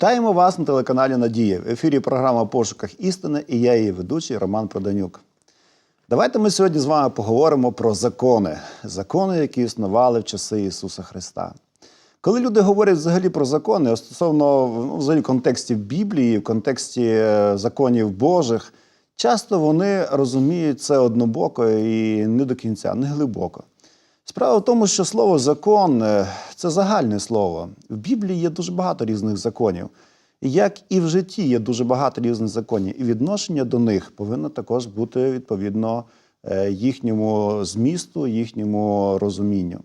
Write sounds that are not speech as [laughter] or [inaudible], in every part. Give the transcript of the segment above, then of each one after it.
Вітаємо вас на телеканалі Надія. В ефірі програма Пошуках істини і я її ведучий Роман Проданюк. Давайте ми сьогодні з вами поговоримо про закони, закони, які існували в часи Ісуса Христа. Коли люди говорять взагалі про закони, стосовно ну, взагалі контекстів Біблії, в контексті е, законів Божих, часто вони розуміють це однобоко і не до кінця, не глибоко. Справа в тому, що слово закон е, це загальне слово. В Біблії є дуже багато різних законів. І Як і в житті є дуже багато різних законів, і відношення до них повинно також бути відповідно е, їхньому змісту, їхньому розумінню.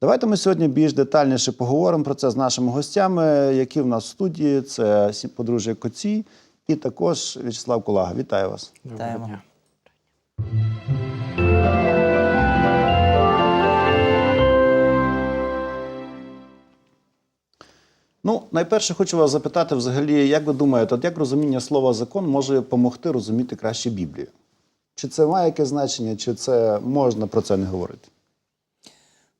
Давайте ми сьогодні більш детальніше поговоримо про це з нашими гостями, які в нас в студії. Це подружжя Коці і також В'ячеслав Кулага. Вітаю вас. Вітаємо. Ну, найперше хочу вас запитати, взагалі, як ви думаєте, от як розуміння слова закон може допомогти розуміти краще Біблію? Чи це має яке значення, чи це можна про це не говорити?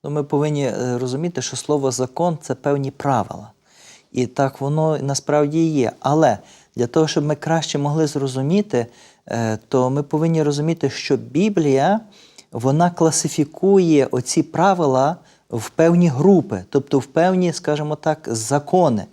Ну, ми повинні е, розуміти, що слово закон це певні правила. І так воно насправді є. Але для того, щоб ми краще могли зрозуміти, е, то ми повинні розуміти, що Біблія вона класифікує оці правила в певні групи, тобто в певні, скажімо так, закони.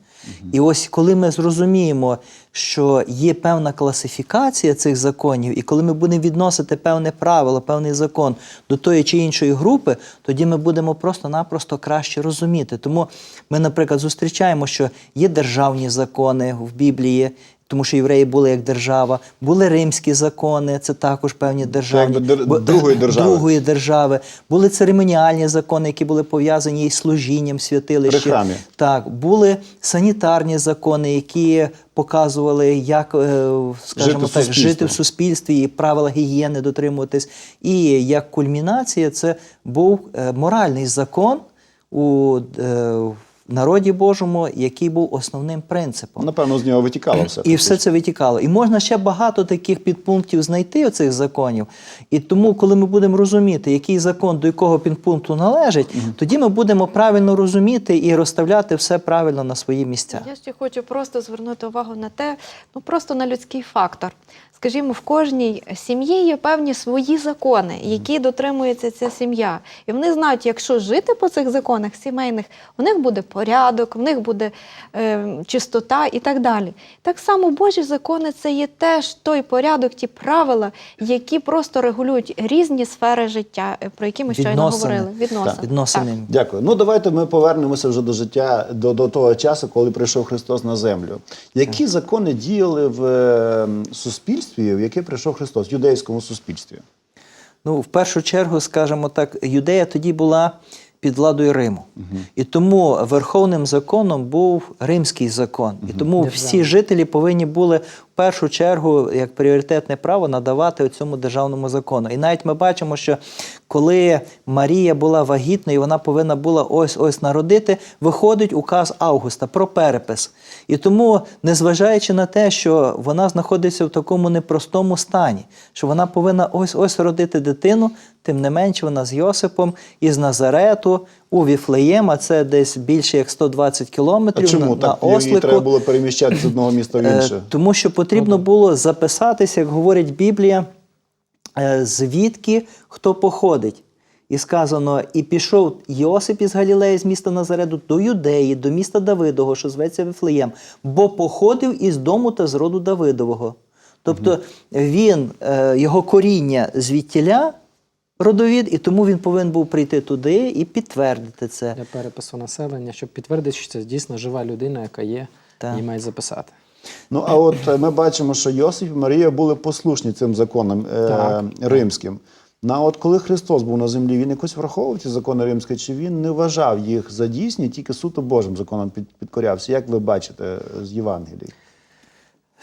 І ось коли ми зрозуміємо, що є певна класифікація цих законів, і коли ми будемо відносити певне правило, певний закон до тої чи іншої групи, тоді ми будемо просто-напросто краще розуміти. Тому ми, наприклад, зустрічаємо, що є державні закони в Біблії. Тому що євреї були як держава, були римські закони, це також певні державні якби дер- бо- другої [laughs] держави. другої держави. Були церемоніальні закони, які були пов'язані із служінням в святилищі. При храмі. Так, були санітарні закони, які показували, як, е, скажімо Жити так, суспільстві. жити в суспільстві і правила гігієни дотримуватись. І як кульмінація, це був е, моральний закон у е, народі Божому, який був основним принципом. Напевно, з нього витікало все. І все це витікало. І можна ще багато таких підпунктів знайти оцих законів. І тому, коли ми будемо розуміти, який закон до якого підпункту належить, тоді ми будемо правильно розуміти і розставляти все правильно на свої місця. Я ще хочу просто звернути увагу на те, ну просто на людський фактор. Скажімо, в кожній сім'ї є певні свої закони, які дотримується ця сім'я. І вони знають, якщо жити по цих законах сімейних, у них буде порядок, в них буде е, чистота і так далі. Так само Божі закони це є теж той порядок, ті правила, які просто регулюють різні сфери життя, е, про які ми щойно Відносини. говорили. Відносини. Так. Відносини. Дякую. Ну давайте ми повернемося вже до життя до, до того часу, коли прийшов Христос на землю. Які закони діяли в е, суспільстві, в яке прийшов Христос, в юдейському суспільстві? Ну, в першу чергу, скажімо так, Юдея тоді була під владою Риму. І тому верховним законом був римський закон. І тому всі жителі повинні були в першу чергу як пріоритетне право надавати цьому державному закону. І навіть ми бачимо, що коли Марія була вагітною, вона повинна була ось ось народити, виходить указ Августа про перепис. І тому, незважаючи на те, що вона знаходиться в такому непростому стані, що вона повинна ось ось родити дитину, тим не менше вона з Йосипом із Назарету у Віфлеєм, а це десь більше як 120 А кілометрів чому на, так на їй ослику. треба було переміщати з одного міста в Е, інше? Тому що потрібно було записатися, як говорить Біблія, звідки хто походить. І сказано, і пішов Йосип із Галілеї, з міста Назарету, до Юдеї, до міста Давидового, що зветься Вифлеєм, бо походив із дому та з роду Давидового. Тобто він, е, його коріння звідтіля родовід, і тому він повинен був прийти туди і підтвердити це. для перепису населення, щоб підтвердити, що це дійсно жива людина, яка є, її мають записати. Ну а от е, ми бачимо, що Йосиф і Марія були послушні цим законам е, римським. На от коли Христос був на землі, він якось враховував ці закони римські, чи він не вважав їх за дійсні, тільки суто Божим законом підкорявся? Як ви бачите з Євангелії?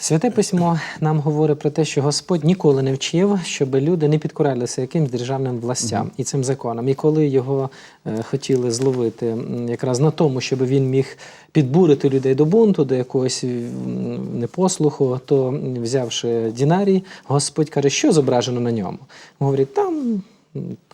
Святе письмо нам говорить про те, що Господь ніколи не вчив, щоб люди не підкорялися якимсь державним властям і цим законам. І коли його е, хотіли зловити якраз на тому, щоб він міг підбурити людей до бунту, до якогось непослуху, то взявши дінарій, Господь каже, що зображено на ньому. Говорить, там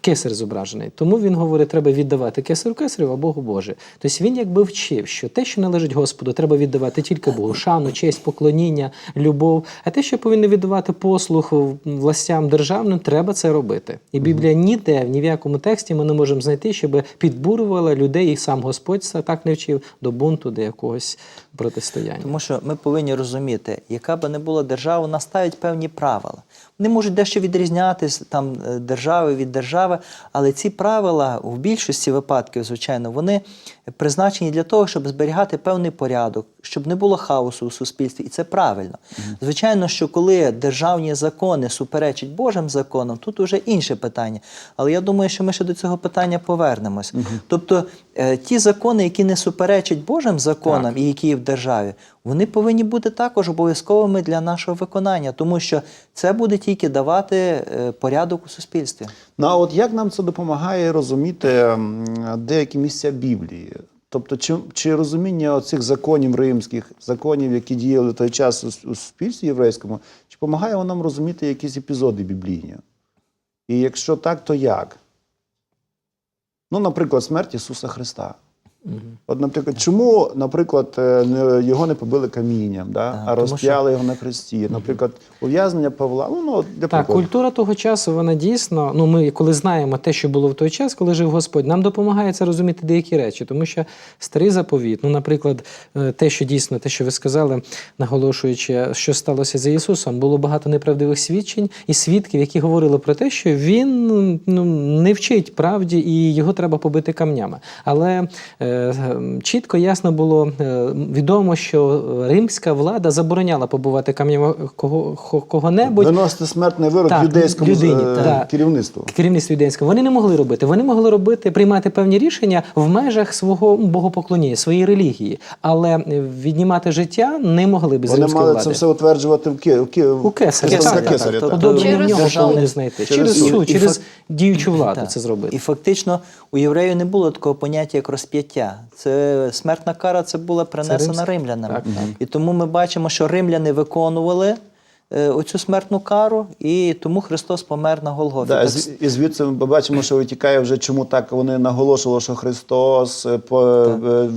кесар зображений. Тому він говорить, треба віддавати кесарю кесарю, а Богу Боже. Тобто він якби вчив, що те, що належить Господу, треба віддавати тільки Богу. Шану, честь, поклоніння, любов. А те, що повинні віддавати послуг властям державним, треба це робити. І Біблія ніде, ні в якому тексті ми не можемо знайти, щоб підбурювала людей, і сам Господь це так не вчив до бунту, до якогось протистояння. Тому що ми повинні розуміти, яка би не була держава, вона ставить певні правила. Вони можуть дещо відрізнятися там е, держави від держави, але ці правила в більшості випадків, звичайно, вони призначені для того, щоб зберігати певний порядок, щоб не було хаосу у суспільстві, і це правильно. Звичайно, що коли державні закони суперечать Божим законам, тут уже інше питання. Але я думаю, що ми ще до цього питання повернемось. Тобто е, ті закони, які не суперечать Божим законам і які є в державі, вони повинні бути також обов'язковими для нашого виконання, тому що це буде тільки давати е, порядок у суспільстві. Ну а от як нам це допомагає розуміти деякі місця Біблії? Тобто, чи, чи розуміння цих законів римських, законів, які діяли той час у, у суспільстві єврейському, чи допомагає воно нам розуміти якісь епізоди біблійні? І якщо так, то як? Ну, наприклад, смерть Ісуса Христа. От, наприклад, чому, наприклад, е, не- його не побили камінням, да? Так, а розп'яли його на хресті? Наприклад, ув'язнення Павла. Ну, ну, для Так, прикладу. культура того часу, вона дійсно, ну ми коли знаємо те, що було в той час, коли жив Господь, нам допомагає це розуміти деякі речі, тому що старий заповіт, ну, наприклад, е, те, що дійсно, те, що ви сказали, наголошуючи, що сталося за Ісусом, було багато неправдивих свідчень і свідків, які говорили про те, що він ну, не вчить правді і його треба побити камнями. Але е, чітко ясно було е, відомо, що римська влада забороняла побувати кого, кого-небудь. Виносити смертний вирок Так, юдейському людині, е, так. керівництву. керівництво юдейське, вони не могли робити. Вони могли робити, приймати певні рішення в межах свого богопоклоніння, своєї релігії, але віднімати життя не могли без Вони римської мали влади. це все утверджувати в, Ки... Ки... У кесаря, тобто Через знайти. Через суд, через діючу владу це зробити. І фактично у євреїв не було такого поняття, як розп'яття. Це смертна кара, це була принесена римлянами. Так, так. І тому ми бачимо, що римляни виконували оцю смертну кару, і тому Христос помер на Голгофі. Да, Так з- і звідси ми бачимо, що витікає вже чому так вони наголошували, що Христос е, по,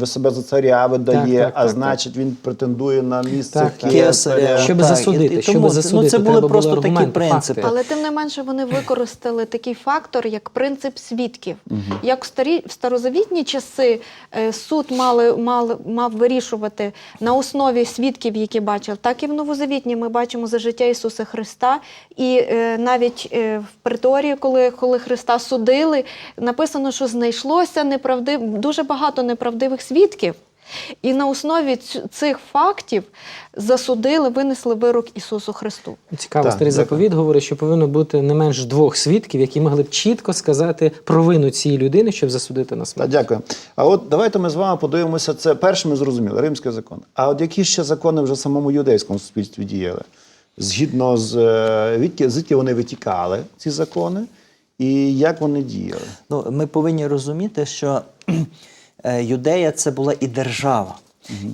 е, себе за царя видає, Так, так, а так, значить він претендує на місце Так, так. Кесаря. Щоб Так, засудити, і- і щоб тому, засудити, Ну, це були просто було такі принципи. Але тим не менше вони використали такий фактор, як принцип свідків. Як в старі в старозавітні часи е, суд мали, мали мав вирішувати на основі свідків, які бачив, так і в новозавітні ми бачимо за життя Ісуса Христа. І е, навіть е, в приторії, коли, коли Христа судили, написано, що знайшлося неправдив, дуже багато неправдивих свідків. І на основі цих фактів засудили, винесли вирок Ісусу Христу. Цікаво, Так, старий заповіт говорить, що повинно бути не менш двох свідків, які могли б чітко сказати провину цієї людини, щоб засудити на смерть. дякую. А от давайте ми з вами подивимося. Це перше ми зрозуміли, римський закон. А от які ще закони вже в самому юдейському суспільстві діяли? Згідно з е, звідки вони витікали, ці закони, і як вони діяли? Ну, ми повинні розуміти, що е, Юдея це була і держава.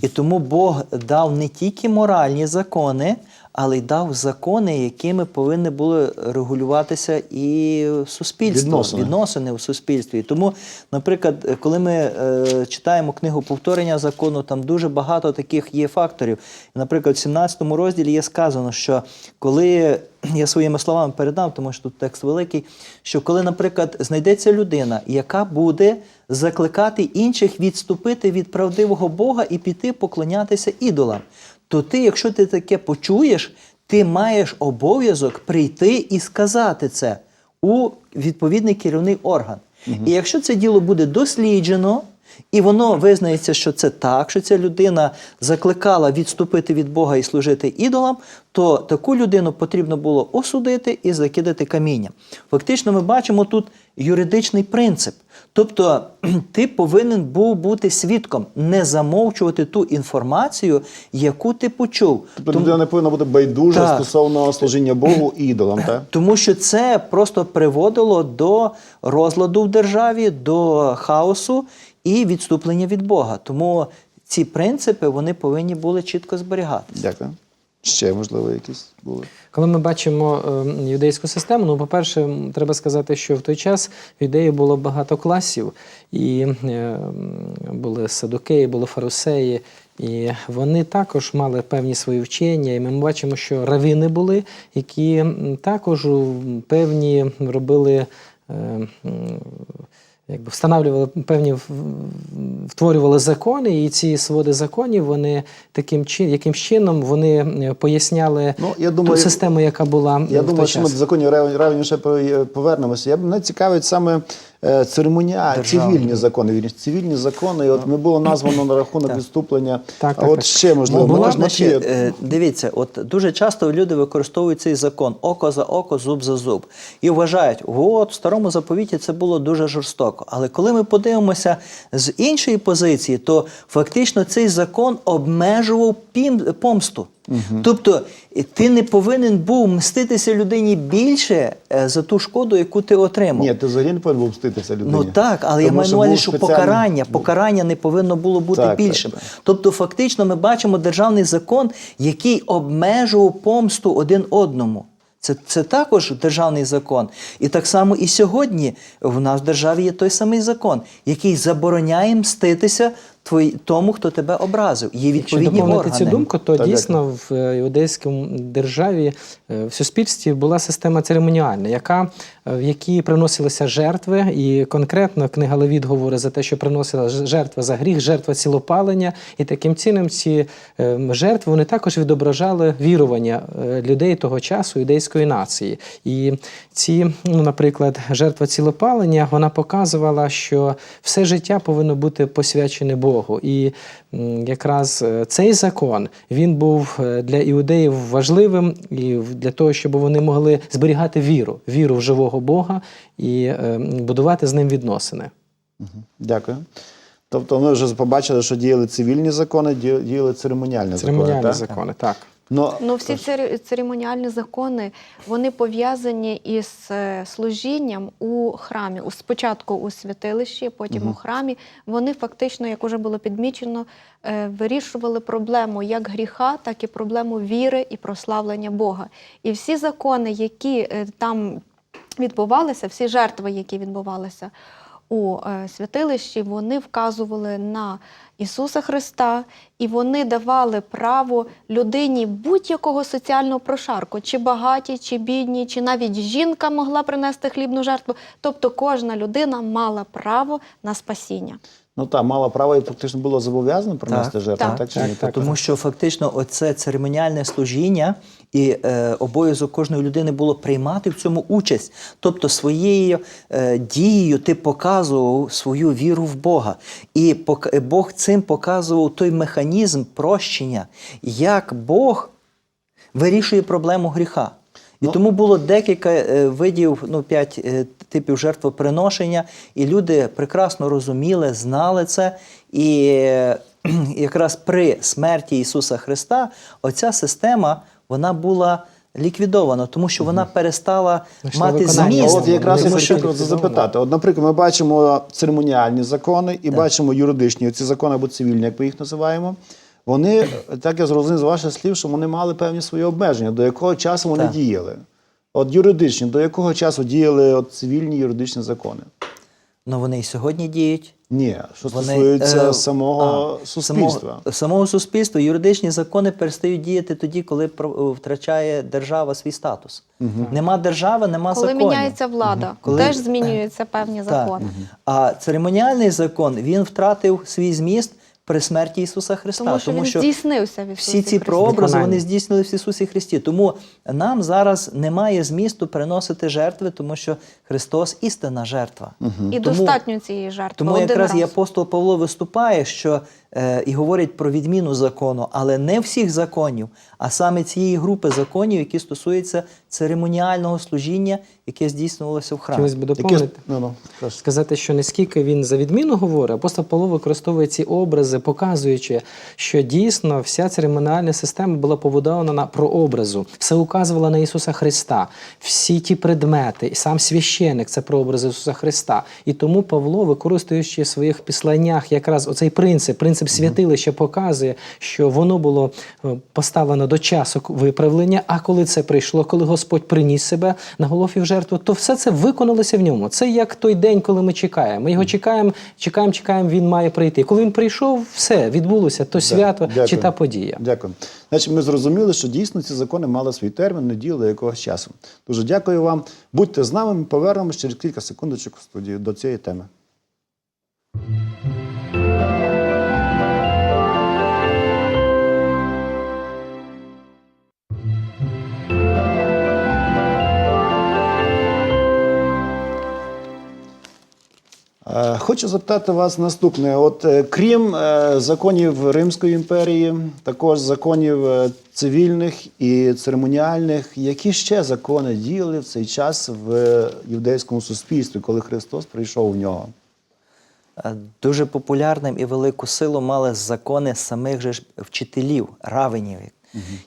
І тому Бог дав не тільки моральні закони, але й дав закони, якими повинні були регулюватися і суспільство, Відносини. відносини в суспільстві. І тому, наприклад, коли ми е, читаємо книгу повторення закону, там дуже багато таких є факторів. Наприклад, в 17 розділі є сказано, що коли [clears throat] я своїми словами передам, тому що тут текст великий, що коли, наприклад, знайдеться людина, яка буде закликати інших відступити від правдивого Бога і піти поклонятися ідолам, то ти, якщо ти таке почуєш, ти маєш обов'язок прийти і сказати це у відповідний керівний орган. І якщо це діло буде досліджено, і воно визнається, що це так, що ця людина закликала відступити від Бога і служити ідолам, то таку людину потрібно було осудити і закидати камінням. Фактично, ми бачимо тут юридичний принцип. Тобто [clears throat] ти повинен був бути свідком, не замовчувати ту інформацію, яку ти почув. Тобто Тому- людина не повинна бути байдужа Так. стосовно служіння Богу і [clears throat] ідолам, так? тому що це просто приводило до розладу в державі, до хаосу і відступлення від Бога. Тому ці принципи вони повинні були чітко зберігати. Дякую. Ще, можливо, якісь були. Коли ми бачимо е, юдейську систему, ну, по-перше, треба сказати, що в той час в юдеї було багато класів, і е, були садукеї, були фарусеї, і вони також мали певні свої вчення. І ми бачимо, що равіни були, які також певні робили. е, м, Якби встановлювали певні втворювали закони, і ці своди законів вони таким чином, яким чином вони е, поясняли Ну, я ту систему, яка була Я в той думаю, що ми час. до законів по- повернемося. Я б мене цікавить саме церемоніальні, Державні. цивільні закони. Вірніше, цивільні закони. І от ми було названо на рахунок Так. відступлення. Так, так, от так. ще можливо, Була, можна чи е, дивіться, от дуже часто люди використовують цей закон око за око, зуб за зуб. І вважають, от в старому заповіті це було дуже жорстоко. Але коли ми подивимося з іншої позиції, то фактично цей закон обмежував пім, помсту. Тобто е, ти не повинен був мститися людині більше е, за ту шкоду, яку ти отримав. ні, ти взагалі не повинен був мститися людині. Ну так, але я маю на увазі, що спеціальний- покарання, покарання не повинно було бути Так, так, більшим. так. Тобто, фактично, ми бачимо державний закон, який обмежував помсту один одному. Це, це також державний закон. І так само і сьогодні в нас в державі є той самий закон, який забороняє мститися твої, тому, хто тебе образив. Є Якщо відповідні доповнити органи. цю думку, то Так, дійсно в е, іудейському державі е, в суспільстві була система церемоніальна, яка, е, в якій приносилися жертви, і конкретно книга Левіт говорить за те, що приносила жертва за гріх, жертва цілопалення, і таким чином ці жертви вони також відображали вірування людей того часу юдейської нації. І ці, ну, наприклад, жертва цілопалення вона показувала, що все життя повинно бути посвячене Богу. І якраз е, цей закон він був е, для іудеїв важливим і для того, щоб вони могли зберігати віру, віру в живого Бога і е, будувати з ним відносини. Дякую. Тобто ми вже побачили, що діяли цивільні закони, діяли церемоніальні, Церемоніальні закони. так? закони, так. Ну, Ну, всі церемоніальні закони вони пов'язані із е, служінням у храмі. Спочатку у святилищі, потім у храмі. Вони фактично, як уже було підмічено, е, вирішували проблему як гріха, так і проблему віри і прославлення Бога. І всі закони, які е, там відбувалися, всі жертви, які відбувалися у святилищі, вони вказували на Ісуса Христа, і вони давали право людині будь-якого соціального прошарку, чи багаті, чи бідні, чи навіть жінка могла принести хлібну жертву. Тобто кожна людина мала право на спасіння. ну так, мало права і фактично було зобов'язано принести Так, жертву, так, так, чи так, ні? так. Тому що фактично оце церемоніальне служіння і е, обов'язок кожної людини було приймати в цьому участь. Тобто своєю е, дією ти показував свою віру в Бога. І Бог цим показував той механізм прощення, як Бог вирішує проблему гріха. І Ну, тому було декілька е, видів, ну, п'ять е, типів жертвоприношення, і люди прекрасно розуміли, знали це. І е, [clears throat] якраз при смерті Ісуса Христа оця система вона була ліквідована, тому що вона перестала Знайшла мати виконання. А зміст. от якраз я хочу можуть це запитати. От, наприклад, ми бачимо церемоніальні закони і бачимо юридичні ці закони або цивільні, як ми їх називаємо. Вони, так я зрозумів з ваших слів, що вони мали певні свої обмеження, до якого часу вони Так. діяли. От юридичні, до якого часу діяли от цивільні юридичні закони? Ну вони і сьогодні діють. Ні, що Вони, стосується е, самого а, суспільства. Самого, самого суспільства юридичні закони перестають діяти тоді, коли втрачає держава свій статус. Нема держави, нема Коли законів. міняється влада, Коли- теж змінюються певні Так. закони. А церемоніальний закон він втратив свій зміст при смерті Ісуса Христа. Тому що він здійснився в Ісусі всі ці Христі. прообрази вони здійснились в Ісусі Христі. Тому нам зараз немає змісту приносити жертви, тому що Христос істинна жертва. І Тому- достатньо цієї жертви. Тому один якраз раз. і апостол Павло виступає, що е, і говорить про відміну закону, але не всіх законів, а саме цієї групи законів, які стосуються церемоніального служіння, яке здійснювалося в храмі. Хотілося б Які ж- ну, ну. Сказати, що не скільки він за відміну говорить, апостол Павло використовує ці образи образи, показуючи, що дійсно вся церемоніальна система була побудована на прообразу. Все указувало на Ісуса Христа. Всі ті предмети, і сам священик це прообраз Ісуса Христа. І тому Павло, використовуючи в своїх післаннях якраз оцей принцип, принцип святилища, показує, що воно було е, поставлено до часу виправлення. А коли це прийшло, коли Господь приніс себе на голові в жертву, то все це виконалося в ньому. Це як той день, коли ми чекаємо. Ми його чекаємо, чекаємо, чекаємо. Він має прийти. Коли він прийшов, все відбулося. То свято Дякую. чи та подія. Дякую. Значить, ми зрозуміли, що дійсно ці закони мали свій термін, не діяли якогось часу. Дуже дякую вам. Будьте з нами, ми повернемося через кілька секундочок в студію до цієї теми. Хочу запитати вас наступне: от е, крім е, законів Римської імперії, також законів е, цивільних і церемоніальних, які ще закони діяли в цей час в е, юдейському суспільстві, коли Христос прийшов в нього? Е, Дуже популярним і велику силу мали закони самих же вчителів, равенів,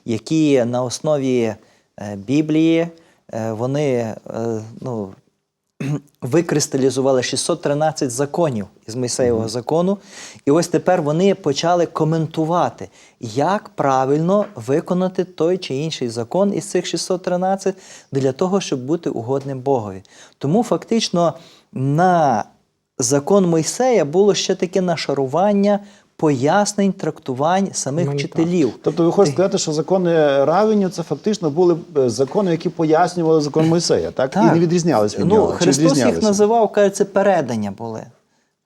які на основі е, Біблії е, вони е, ну, [clears throat] викристалізували 613 законів із Мойсеєвого закону. І ось тепер вони почали коментувати, як правильно виконати той чи інший закон із цих 613 для того, щоб бути угодним Богові. Тому фактично на закон Мойсея було ще таке нашарування пояснень, трактувань самих Ну, і так. вчителів. Тобто, ви хочете сказати, що закони равеню це фактично були е, закони, які пояснювали закон Мойсея, так? І не відрізнялися від ну, нього. Христос їх називав, каже, це передання були.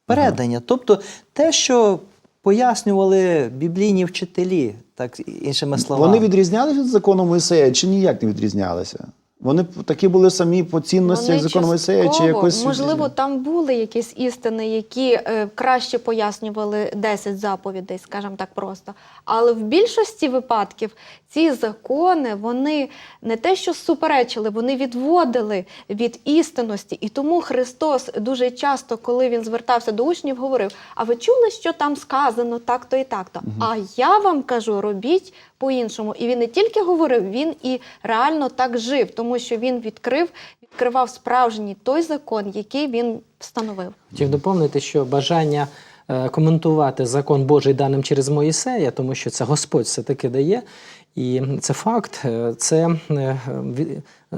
Передання. Тобто те, що пояснювали біблійні вчителі, так іншими словами. Вони відрізнялися від закону Мойсея чи ніяк не відрізнялися? Вони такі були самі по цінності, як закон Мойсея, чи якось. можливо, там були якісь істини, які е, краще пояснювали 10 заповідей, скажімо так просто. Але в більшості випадків ці закони вони не те, що суперечили, вони відводили від істинності. І тому Христос дуже часто, коли він звертався до учнів, говорив: А ви чули, що там сказано так-то і так-то? А я вам кажу, робіть по-іншому. І він не тільки говорив, він і реально так жив, тому що він відкрив, відкривав справжній той закон, який він встановив. Хотів доповнити, що бажання е, коментувати закон Божий даним через Моїсея, тому що це Господь все-таки дає. І це факт, е, це е,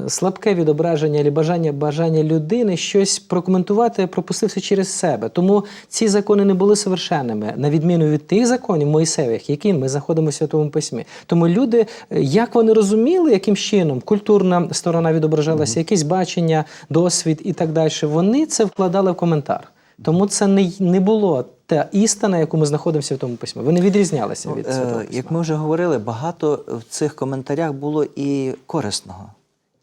слабке відображення або бажання, бажання людини щось прокоментувати, пропустивши через себе. Тому ці закони не були совершенними, на відміну від тих законів Моїсеєвих, які ми заходимо в Святому Письмі. Тому люди, е, як вони розуміли, яким чином культурна сторона відображалася, якесь бачення, досвід і так далі, вони це вкладали в коментар. Тому це не, не було та істина, яку ми знаходимося в тому письмі. Вони відрізнялися від Е, святого Як ми вже говорили, багато в цих коментарях було і корисного,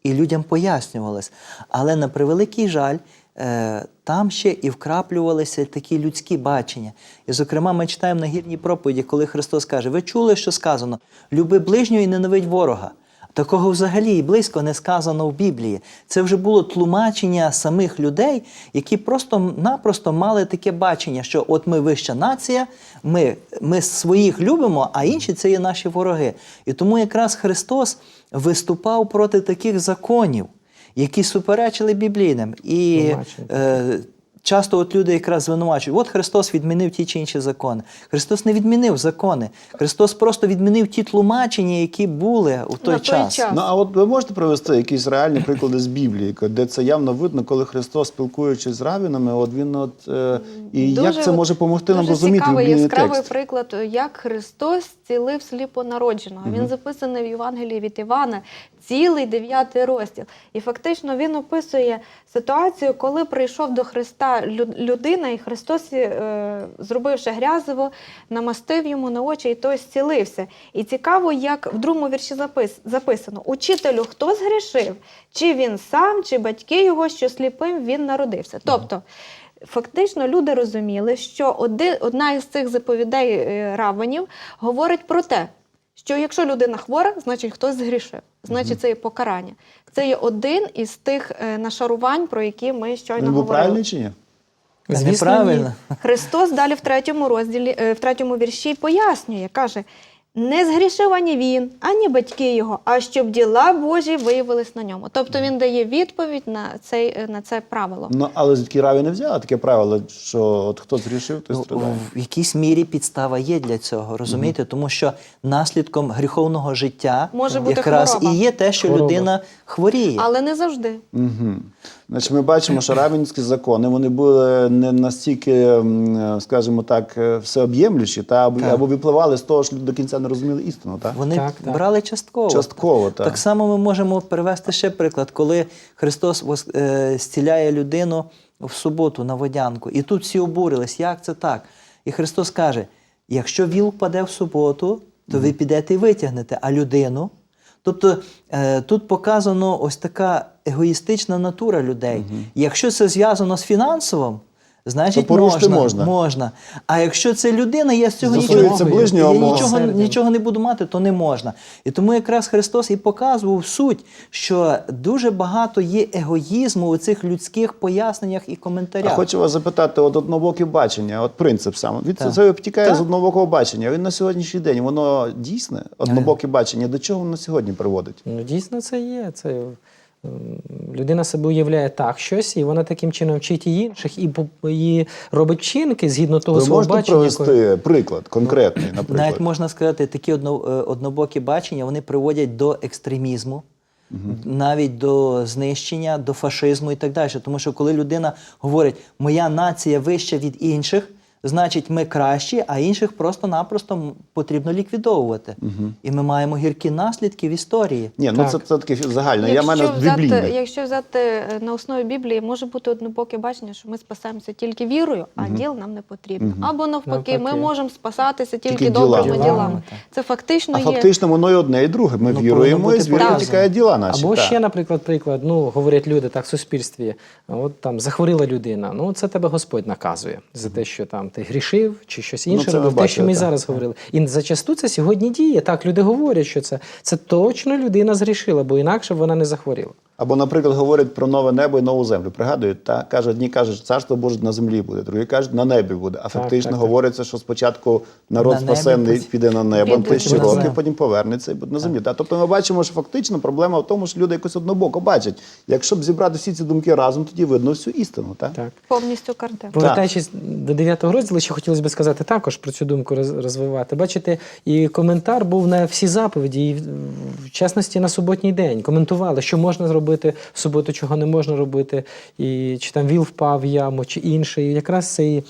і людям пояснювалось. Але на превеликий жаль, е, там ще і вкраплювалися такі людські бачення. І, зокрема, ми читаємо на гірній проповіді, коли Христос каже: Ви чули, що сказано: люби ближнього і ненавидь ворога. Такого взагалі і близько не сказано в Біблії. Це вже було тлумачення самих людей, які просто-напросто мали таке бачення, що от ми вища нація, ми, ми своїх любимо, а інші це є наші вороги. І тому якраз Христос виступав проти таких законів, які суперечили біблійним. І е, часто от люди якраз звинувачують, от Христос відмінив ті чи інші закони. Христос не відмінив закони. Христос просто відмінив ті тлумачення, які були у той той час. час. Ну, а от ви можете привести якісь реальні приклади з Біблії, де це явно видно, коли Христос, спілкуючись з равінами, от він от е, і як це може допомогти нам розуміти цікавий, біблійний яскравий текст? приклад, як Христос зцілив сліпонародженого. Він записаний в Євангелії від Івана, цілий дев'ятий розділ. І фактично він описує ситуацію, коли прийшов до Христа людина, і Христос, е, зробивши грязиво, намастив йому на очі, і той зцілився. І цікаво, як в другому вірші запис, записано: Учителю, хто згрішив? Чи він сам, чи батьки його, що сліпим він народився? Тобто. Фактично люди розуміли, що одна із цих заповідей е, равенів говорить про те, що якщо людина хвора, значить хтось згрішив, значить це є покарання. Це є один із тих е, нашарувань, про які ми щойно Він був говорили. правильний чи ні? Звісно, ні. Христос далі в третьому розділі, е, в третьому вірші пояснює, каже: не згрішив ані він, ані батьки його, а щоб діла Божі виявились на ньому. Тобто він дає відповідь на, цей, е, на це правило. Ну, але звідки Раві не взяла таке правило, що от хто зрішив, той Ну, страдає. в якійсь мірі підстава є для цього, розумієте? Тому що наслідком гріховного життя Може бути якраз хвороба. і є те, що Хвороба. людина хворіє. Але не завжди. Угу. Значить, ми бачимо, що равенські закони вони були не настільки, скажімо так, е, всеоб'ємлющі, та або, Так. або випливали з того, що люди до кінця не розуміли істину. Так? Вони Так, так. брали частково. Частково, так. Так само ми можемо привести ще приклад, коли Христос е, зціляє людину в суботу на водянку. І тут всі обурились, як це так? І Христос каже: якщо віл впаде в суботу, то ви підете і витягнете, а людину. Тобто е, тут показано ось така егоїстична натура людей. Якщо це зв'язано з фінансовим, значить То можна, можна. можна. А якщо це людина, я з цього нічого, ближнього я нічого, нічого не буду мати, то не можна. І тому якраз Христос і показував суть, що дуже багато є егоїзму у цих людських поясненнях і А коментарях. хочу вас запитати, от однобоке бачення, от принцип саме. Від Так. це втікає Так. з однобокого бачення. Він на сьогоднішній день воно дійсне, однобоке бачення. До чого воно сьогодні приводить? Ну, дійсно, це є. Це людина себе уявляє так щось, і вона таким чином вчить і інших, і, по- і робить вчинки згідно того Ви свого можете бачення. провести якої- приклад конкретний, наприклад? Навіть можна сказати, такі одно, е, однобокі бачення вони приводять до екстремізму, навіть до знищення, до фашизму і так далі. Тому що коли людина говорить, моя нація вища від інших, значить ми кращі, а інших просто-напросто потрібно ліквідовувати. І ми маємо гіркі наслідки в історії. Ні, ну це, це таке загальне. Я мене Якщо взяти, біблійне. якщо взяти е, на основі Біблії, може бути однобоке бачення, що ми спасаємося тільки вірою, а діл нам не потрібно. Або навпаки, ми можемо спасатися тільки, Тільки добрими ділами. ділами. Це фактично А є. фактично воно і одне, і друге. Ми Ну, віруємо, і з бути віри показано. витікає діла наші. Або так. ще, наприклад, приклад, ну говорять люди так в суспільстві. От там захворіла людина. Ну це тебе Господь наказує за те, що там ти грішив чи щось інше Ну, робив. Те, що ми так. зараз говорили. І зачасту це сьогодні діє. Так, люди говорять, що це, це точно людина згрішила, бо інакше б вона не захворіла. Або, наприклад, говорять про нове небо і нову землю. Пригадують, та каже, одні кажуть, царство Боже на землі буде, другі кажуть, на небі буде. А фактично так, так. говориться, що спочатку народ На спасенний потім- піде на небо Піде тисячі років, потім повернеться і буде на землі. Та, тобто ми бачимо, що фактично проблема в тому, що люди якось однобоко бачать. Якщо б зібрати всі ці думки разом, тоді видно всю істину. Так? Так. Повністю картина. Повертаючись до 9 розділу, ще хотілося б сказати також про цю думку роз- розвивати. Бачите, і коментар був на всі заповіді, і в- в частності на суботній день. Коментували, що можна зробити в суботу, чого не можна робити, і чи там віл впав в яму, чи інше. І якраз цей,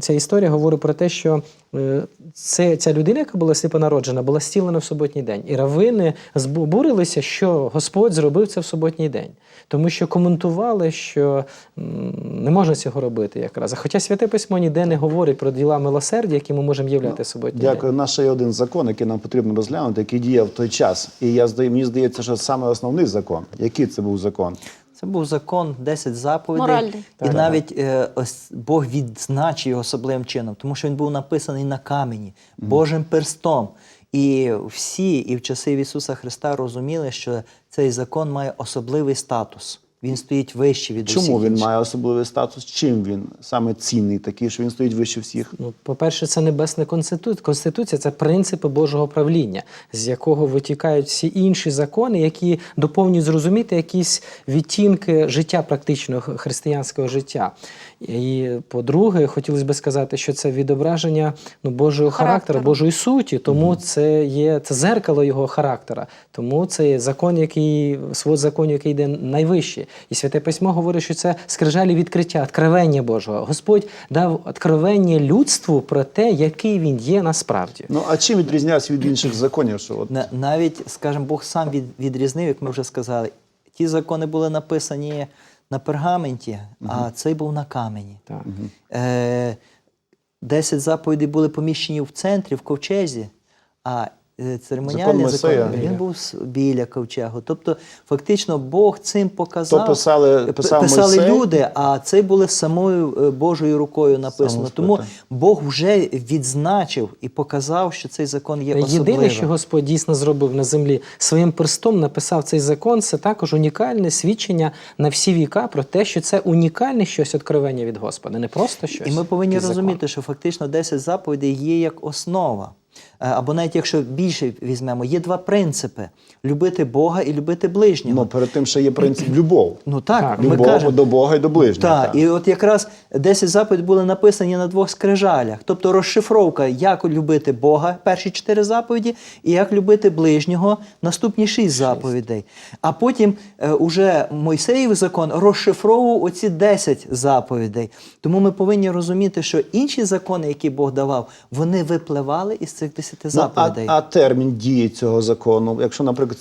ця історія говорить про те, що е, це, ця людина, яка була сліпонароджена, була стілена в суботній день. І равини збурилися, що Господь зробив це в суботній день. Тому що коментували, що не можна цього робити якраз. Хоча святе письмо ніде не говорить про діла милосердя, які ми можемо являти в суботній Дякую. Наш є один закон, який нам потрібно розглянути, який діяв в той час. І я здаю, мені здається, що саме основний закон. Який це був закон? Це був закон 10 заповідей. Моральний. І Так. навіть е, ось Бог відзначив його особливим чином, тому що він був написаний на камені, Божим перстом. І всі, і в часи Ісуса Христа розуміли, що цей закон має особливий статус. Він стоїть вище від Чому усіх він інших. має особливий статус? Чим він саме цінний такий, що він стоїть вище всіх? Ну, по-перше, це небесна конституція. Конституція це принципи Божого правління, з якого витікають всі інші закони, які доповнюють зрозуміти якісь відтінки життя практичного християнського життя. І по-друге, хотілося б сказати, що це відображення ну, Божого характеру, Характеру. Божої суті, тому це є це зеркало його характера. Тому це є закон, який свод закону, який йде найвище. І святе письмо говорить, що це скрижалі відкриття, откровення Божого. Господь дав откровення людству про те, який він є насправді. Ну а чим відрізнявся від інших законів? Що от Навіть, скажімо, Бог сам від, відрізнив, як ми вже сказали. Ті закони були написані на пергаменті, а цей був на камені. Так. Е, Десять заповідей були поміщені в центрі, в ковчезі, а церемоніальний Закон закон, Мойсея. він був біля ковчегу. Тобто, фактично, Бог цим показав. То писали- писав писали Мойсей? люди, а це було самою е, Божою рукою написано. Тому. Бог вже відзначив і показав, що цей закон є особливим. Єдине, що Господь дійсно зробив на землі, своїм перстом написав цей закон, це також унікальне свідчення на всі віка про те, що це унікальне щось відкривання від Господа, не просто щось. І ми повинні якийсь закон. розуміти, що фактично 10 заповідей є як основа. Е, Або навіть якщо більше візьмемо, є два принципи: любити Бога і любити ближнього. Ну, перед тим ще є принцип любов. Ну так, Так. ми Любов кажемо. до Бога і до ближнього. Так, і от якраз 10 заповідей були написані на двох скрижалях. Тобто розшифровка, як любити Бога, перші чотири заповіді, і як любити ближнього, наступні шість заповідей. А потім е, уже Мойсеїв закон розшифровував оці 10 заповідей. Тому ми повинні розуміти, що інші закони, які Бог давав, вони випливали із цих 10 Ну, а, а термін дії цього закону, якщо, наприклад,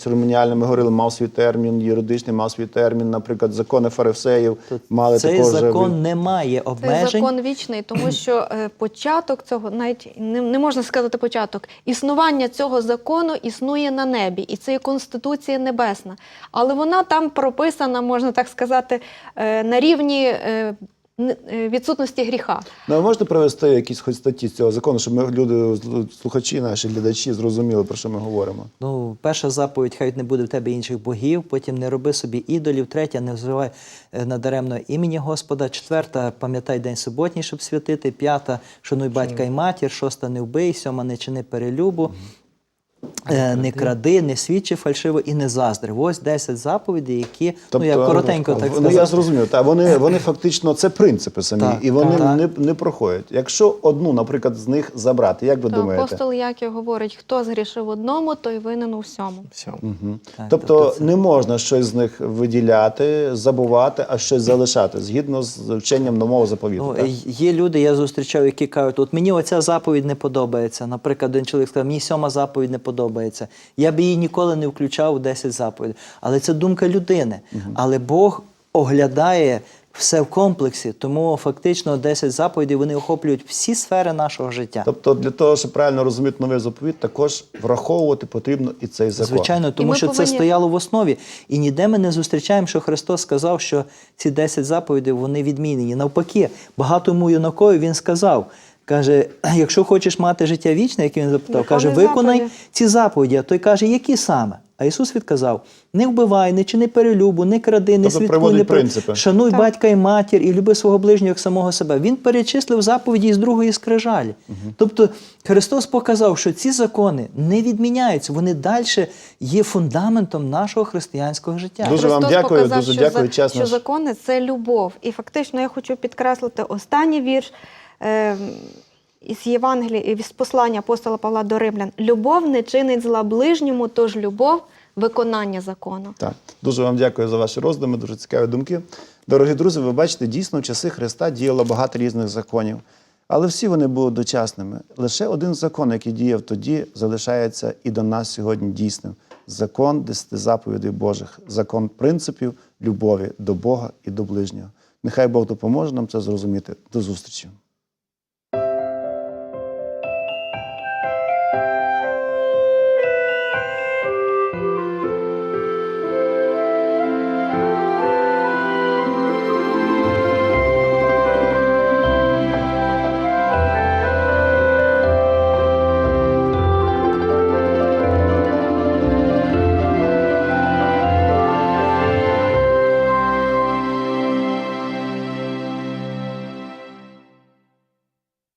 церемоніальний, ми говорили, мав свій термін, юридичний мав свій термін, наприклад, закони фарисеїв мали Цей також. закон не має Це обмежень. закон вічний, тому що [clears throat] е, початок цього навіть не, не можна сказати початок. Існування цього закону існує на небі, і це є Конституція Небесна. Але вона там прописана, можна так сказати, е, на рівні е, відсутності гріха. Ну, ви можете привести якісь хоч статті з цього закону, щоб ми люди, слухачі, наші глядачі зрозуміли, про що ми говоримо. Ну, перша заповідь, хай не буде в тебе інших богів, потім не роби собі ідолів, третя, не вживай е, надаремно імені Господа, четверта, пам'ятай день суботній, щоб святити, п'ята, шануй батька і матір, шоста, не вбий, сьома, не чини перелюбу. е, Не кради, не свідчи фальшиво і не заздри. Ось 10 заповідей, які ну я коротенько так ну, я зрозумів. Та вони, вони фактично це принципи самі, Так, і вони так. не, не проходять. Якщо одну, наприклад, з них забрати, як ви То думаєте? апостол Яків говорить, хто згрішив одному, той винен у всьому. Все. Мгм. Так, тобто, тобто це- не можна щось з них виділяти, забувати, а щось залишати згідно з вченням нового заповіту. Ну, е, є люди, я зустрічав, які кажуть, от мені оця заповідь не подобається. Наприклад, один чоловік сказав, мені сьома заповідь не подобається. Я б її ніколи не включав у 10 заповідей. Але це думка людини. Але Бог оглядає все в комплексі, тому фактично 10 заповідей вони охоплюють всі сфери нашого життя. Тобто, для того, щоб правильно розуміти новий заповіт, також враховувати потрібно і цей закон. Звичайно, тому що це стояло в основі. І ніде ми не зустрічаємо, що Христос сказав, що ці 10 заповідей вони відмінені. Навпаки, багатому юнакові він сказав. Каже, якщо хочеш мати життя вічне, як він запитав, Виконуй каже, виконай заповіді. ці заповіді. А той каже, які саме? А Ісус відказав: не вбивай, не чини перелюбу, не кради, не Тобто свідкуй, не при- принципи. шануй Так. батька і матір, і люби свого ближнього як самого себе. Він перечислив заповіді із другої скрижалі. Тобто Христос показав, що ці закони не відміняються, вони далі є фундаментом нашого християнського життя. Дуже вам дякую, показав, дуже що, дякую, за- час що наш. закони це любов. І фактично я хочу підкреслити останній вірш із Євангелія, із послання апостола Павла до Римлян. Любов не чинить зла ближньому, тож любов виконання закону. Так, дуже вам дякую за ваші роздуми, дуже цікаві думки. Дорогі друзі, ви бачите, дійсно в часи Христа діяло багато різних законів, але всі вони були дочасними. Лише один закон, який діяв тоді, залишається і до нас сьогодні дійсним. Закон десяти заповідей Божих, закон принципів любові до Бога і до ближнього. Нехай Бог допоможе нам це зрозуміти. До зустрічі.